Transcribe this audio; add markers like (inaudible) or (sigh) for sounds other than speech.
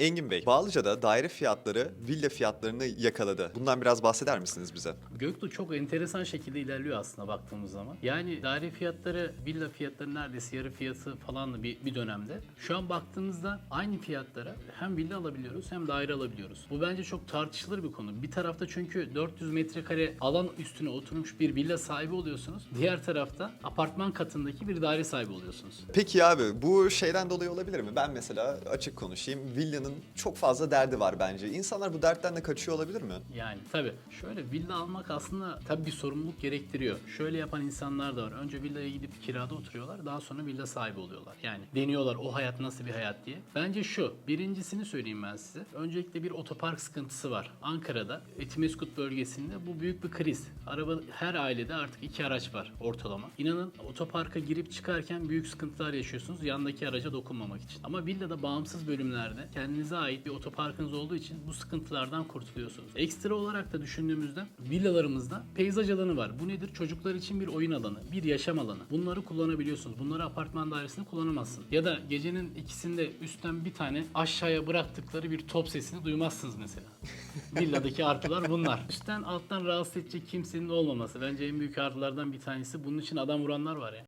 Engin Bey, Bağlıca'da daire fiyatları villa fiyatlarını yakaladı. Bundan biraz bahseder misiniz bize? Göktuğ çok enteresan şekilde ilerliyor aslında baktığımız zaman. Yani daire fiyatları, villa fiyatları neredeyse yarı fiyatı falandı bir, bir dönemde. Şu an baktığımızda aynı fiyatlara hem villa alabiliyoruz hem daire alabiliyoruz. Bu bence çok tartışılır bir konu. Bir tarafta çünkü 400 metrekare alan üstüne oturmuş bir villa sahibi oluyorsunuz. Diğer tarafta apartman katındaki bir daire sahibi oluyorsunuz. Peki abi bu şeyden dolayı olabilir mi? Ben mesela açık konuşayım. Villanın çok fazla derdi var bence. İnsanlar bu dertten de kaçıyor olabilir mi? Yani tabii şöyle villa almak aslında tabii bir sorumluluk gerektiriyor. Şöyle yapan insanlar da var. Önce villaya gidip kirada oturuyorlar. Daha sonra villa sahibi oluyorlar. Yani deniyorlar o hayat nasıl bir hayat diye. Bence şu. Birincisini söyleyeyim ben size. Öncelikle bir otopark sıkıntısı var. Ankara'da Etimeskut bölgesinde bu büyük bir kriz. Araba her ailede artık iki araç var ortalama. İnanın otoparka girip çıkarken büyük sıkıntılar yaşıyorsunuz yandaki araca dokunmamak için. Ama villada bağımsız bölümlerde kendinize ait bir otoparkınız olduğu için bu sıkıntılardan kurtuluyorsunuz. Ekstra olarak da düşündüğümüzde villalarımızda peyzaj alanı var. Bu nedir? Çocuklar için bir oyun alanı, bir yaşam alanı. Bunları kullanabiliyorsunuz. Bunları apartman dairesinde kullanamazsın. Ya da gecenin ikisinde üstten bir tane aşağıya bıraktıkları bir top sesini duymazsınız mesela. (laughs) Villadaki artılar bunlar. Üstten alttan rahatsız edecek kimsenin olmaması. Bence en büyük artılardan bir tanesi. Bunun için adam vuranlar var ya.